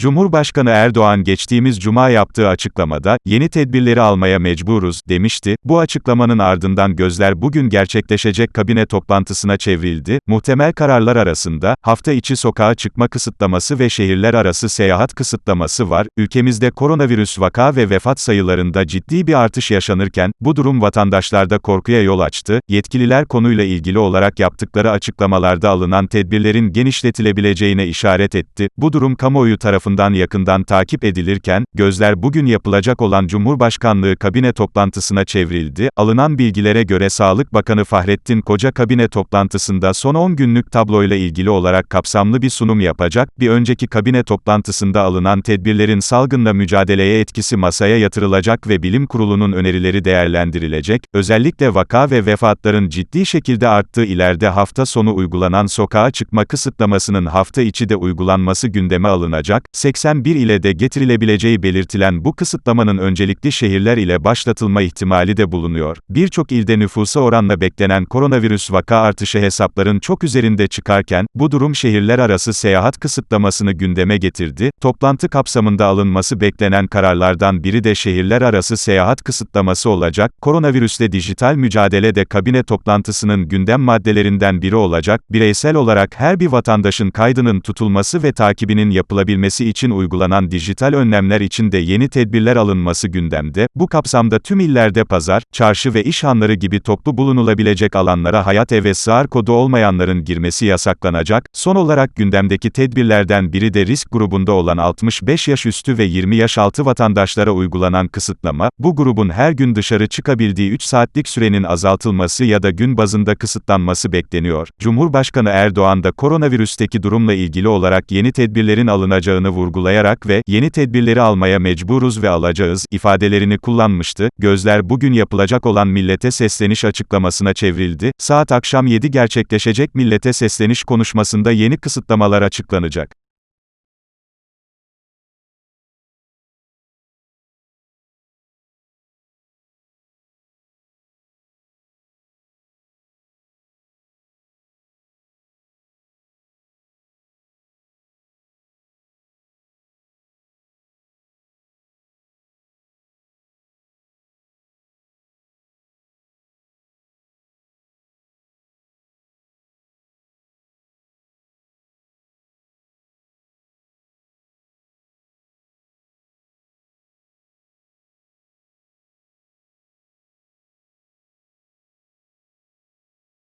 Cumhurbaşkanı Erdoğan geçtiğimiz cuma yaptığı açıklamada, yeni tedbirleri almaya mecburuz, demişti. Bu açıklamanın ardından gözler bugün gerçekleşecek kabine toplantısına çevrildi. Muhtemel kararlar arasında, hafta içi sokağa çıkma kısıtlaması ve şehirler arası seyahat kısıtlaması var. Ülkemizde koronavirüs vaka ve vefat sayılarında ciddi bir artış yaşanırken, bu durum vatandaşlarda korkuya yol açtı. Yetkililer konuyla ilgili olarak yaptıkları açıklamalarda alınan tedbirlerin genişletilebileceğine işaret etti. Bu durum kamuoyu tarafından yakından takip edilirken, gözler bugün yapılacak olan Cumhurbaşkanlığı kabine toplantısına çevrildi. Alınan bilgilere göre Sağlık Bakanı Fahrettin Koca kabine toplantısında son 10 günlük tabloyla ilgili olarak kapsamlı bir sunum yapacak. Bir önceki kabine toplantısında alınan tedbirlerin salgınla mücadeleye etkisi masaya yatırılacak ve bilim kurulunun önerileri değerlendirilecek. Özellikle vaka ve vefatların ciddi şekilde arttığı ileride hafta sonu uygulanan sokağa çıkma kısıtlamasının hafta içi de uygulanması gündeme alınacak. 81 ile de getirilebileceği belirtilen bu kısıtlamanın öncelikli şehirler ile başlatılma ihtimali de bulunuyor. Birçok ilde nüfusa oranla beklenen koronavirüs vaka artışı hesapların çok üzerinde çıkarken, bu durum şehirler arası seyahat kısıtlamasını gündeme getirdi. Toplantı kapsamında alınması beklenen kararlardan biri de şehirler arası seyahat kısıtlaması olacak. Koronavirüsle dijital mücadele de kabine toplantısının gündem maddelerinden biri olacak. Bireysel olarak her bir vatandaşın kaydının tutulması ve takibinin yapılabilmesi için uygulanan dijital önlemler için de yeni tedbirler alınması gündemde. Bu kapsamda tüm illerde pazar, çarşı ve iş hanları gibi toplu bulunulabilecek alanlara hayat eve sığar kodu olmayanların girmesi yasaklanacak. Son olarak gündemdeki tedbirlerden biri de risk grubunda olan 65 yaş üstü ve 20 yaş altı vatandaşlara uygulanan kısıtlama, bu grubun her gün dışarı çıkabildiği 3 saatlik sürenin azaltılması ya da gün bazında kısıtlanması bekleniyor. Cumhurbaşkanı Erdoğan da koronavirüsteki durumla ilgili olarak yeni tedbirlerin alınacağını vurgulayarak ve yeni tedbirleri almaya mecburuz ve alacağız ifadelerini kullanmıştı. Gözler bugün yapılacak olan millete sesleniş açıklamasına çevrildi. Saat akşam 7 gerçekleşecek millete sesleniş konuşmasında yeni kısıtlamalar açıklanacak.